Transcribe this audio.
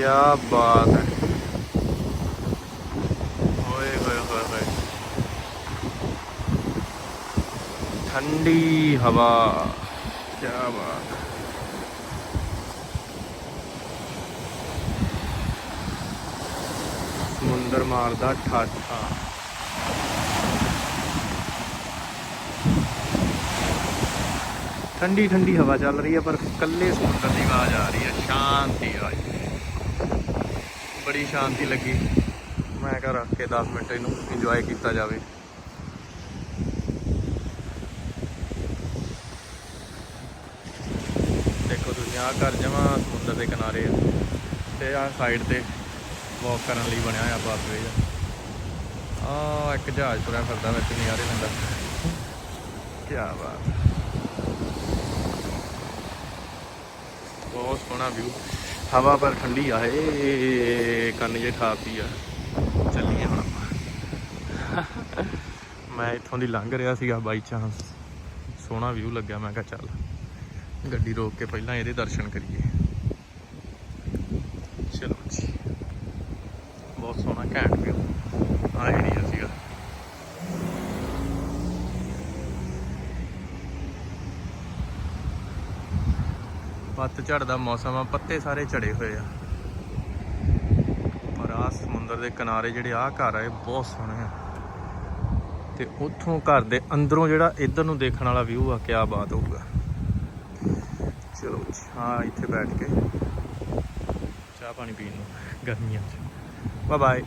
ਕੀ ਬਾਤ ਹੈ। ਓਏ, ਹੋਏ ਹੋਏ ਹੋਏ। ਠੰਡੀ ਹਵਾ। ਕੀ ਬਾਤ ਹੈ। ਸਮੁੰਦਰ ਮਾਰਦਾ ਠਾਠਾ। ਠੰਡੀ ਠੰਡੀ ਹਵਾ ਚੱਲ ਰਹੀ ਹੈ, ਪਰ ਕੱਲੇ ਸਮੁੰਦਰ ਦੀ ਆਵਾਜ਼ ਆ ਰਹੀ ਹੈ। ਸ਼ਾਂਤੀ ਆ ਬੜੀ ਸ਼ਾਂਤੀ ਲੱਗੀ। ਮੈਂ ਕਿਹਾ ਰੱਖ ਕੇ 10 ਮਿੰਟ ਇਹਨੂੰ ਇੰਜੋਏ ਕੀਤਾ ਜਾਵੇ। ਦੇਖੋ ਤੁਸੀਂ ਆਹ ਘਰ ਜਮਾ ਸਮੁੰਦਰ ਦੇ ਕਿਨਾਰੇ ਆ। ਤੇ ਆਹ ਸਾਈਡ ਤੇ ਵਾਕ ਕਰਨ ਲਈ ਬਣਿਆ ਹੋਇਆ ਪਾਸਵੇ ਆ। ਆ ਇੱਕ ਜਹਾਜ਼ ਤੁਰਿਆ ਫਿਰਦਾ ਵਿੱਚ, ਨਜ਼ਾਰੇ ਲੈਂਦਾ ਕੀ ਬਾਤ। ਬਹੁਤ ਸੋਹਣਾ ਵਿਊ ਹਵਾ ਪਰ ਠੰਡੀ ਆ ਏ ਕੰਨ ਜੇ ਠਾਪੀ ਆ। ਚੱਲੀਏ ਹੁਣ ਆਪਾਂ। ਮੈਂ ਇੱਥੋਂ ਦੀ ਲੰਘ ਰਿਹਾ ਸੀਗਾ ਬਾਈ ਚਾਂਸ ਸੋਹਣਾ ਵਿਊ ਲੱਗਿਆ, ਮੈਂ ਕਿਹਾ ਚੱਲ ਗੱਡੀ ਰੋਕ ਕੇ ਪਹਿਲਾਂ ਇਹਦੇ ਦਰਸ਼ਨ ਕਰੀਏ। ਚਲੋ ਜੀ। ਬਹੁਤ ਸੋਹਣਾ ਘੈਂਟ ਵਿਊ ਆ ਏਰੀਆ ਸੀਗਾ। ਪੱਤਝੜ ਦਾ ਮੌਸਮ ਆ, ਪੱਤੇ ਸਾਰੇ ਝੜੇ ਹੋਏ ਆ। ਪਰ ਆ ਸਮੁੰਦਰ ਦੇ ਕਿਨਾਰੇ ਜਿਹੜੇ ਆ ਘਰ ਆ, ਇਹ ਬਹੁਤ ਸੋਹਣੇ ਆ। ਤੇ ਉੱਥੋਂ ਘਰ ਦੇ ਅੰਦਰੋਂ ਜਿਹੜਾ ਇੱਧਰ ਨੂੰ ਦੇਖਣ ਵਾਲਾ ਵਿਊ ਆ, ਕਿਆ ਬਾਤ ਹੋਊਗਾ। ਚਲੋ ਹਾਂ, ਇੱਥੇ ਬੈਠ ਕੇ ਚਾਹ ਪਾਣੀ ਪੀਣ ਨੂੰ, ਗਰਮੀਆਂ 'ਚ। Bye bye